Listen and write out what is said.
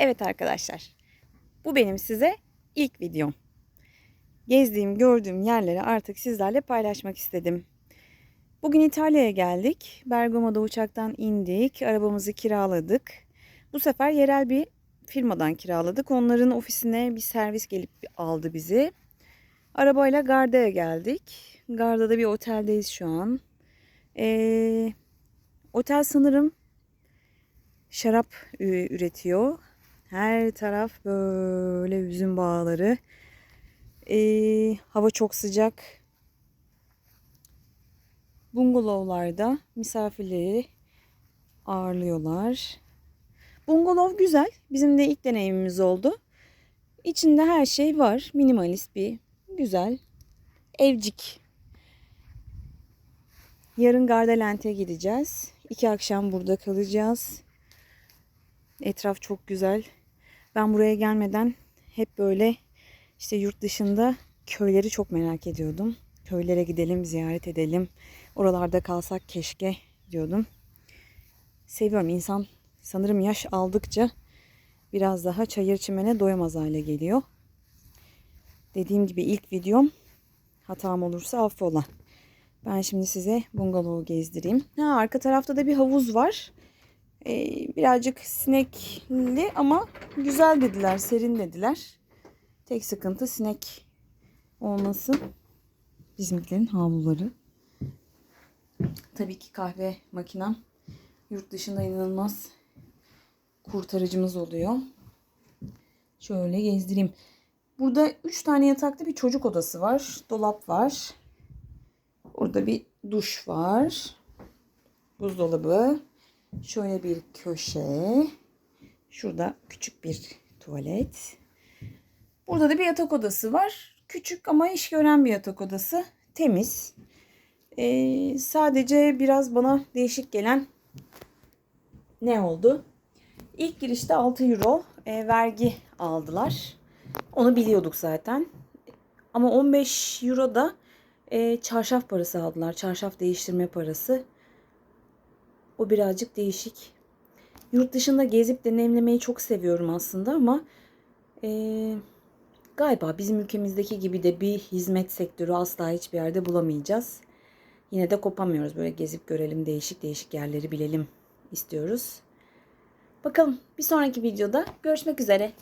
Evet arkadaşlar. Bu benim size ilk videom. Gezdiğim, gördüğüm yerleri artık sizlerle paylaşmak istedim. Bugün İtalya'ya geldik. Bergamo'da uçaktan indik. Arabamızı kiraladık. Bu sefer yerel bir firmadan kiraladık. Onların ofisine bir servis gelip aldı bizi. Arabayla Garda'ya geldik. Garda'da bir oteldeyiz şu an. Ee, otel sanırım şarap üretiyor. Her taraf böyle üzüm bağları. Ee, hava çok sıcak. Bungalovlarda misafirleri ağırlıyorlar. Bungalov güzel. Bizim de ilk deneyimimiz oldu. İçinde her şey var. Minimalist bir güzel evcik. Yarın Gardelent'e gideceğiz. İki akşam burada kalacağız. Etraf çok güzel. Ben buraya gelmeden hep böyle işte yurt dışında köyleri çok merak ediyordum. Köylere gidelim, ziyaret edelim. Oralarda kalsak keşke diyordum. Seviyorum insan sanırım yaş aldıkça biraz daha çayır çimene doyamaz hale geliyor. Dediğim gibi ilk videom hatam olursa affola. Ben şimdi size bungalovu gezdireyim. Ha, arka tarafta da bir havuz var. Ee, birazcık sinekli ama güzel dediler, serin dediler. Tek sıkıntı sinek olması. Bizimkilerin havluları. Tabii ki kahve makinem yurt dışında inanılmaz kurtarıcımız oluyor. Şöyle gezdireyim. Burada 3 tane yataklı bir çocuk odası var. Dolap var. Burada bir duş var. Buzdolabı. Şöyle bir köşe. Şurada küçük bir tuvalet. Burada da bir yatak odası var. Küçük ama iş gören bir yatak odası. Temiz. Ee, sadece biraz bana değişik gelen ne oldu? İlk girişte 6 euro e, vergi aldılar. Onu biliyorduk zaten. Ama 15 euro da e, çarşaf parası aldılar. Çarşaf değiştirme parası. O birazcık değişik. Yurt dışında gezip deneyimlemeyi çok seviyorum aslında ama e, galiba bizim ülkemizdeki gibi de bir hizmet sektörü asla hiçbir yerde bulamayacağız. Yine de kopamıyoruz. Böyle gezip görelim, değişik değişik yerleri bilelim istiyoruz. Bakalım bir sonraki videoda görüşmek üzere.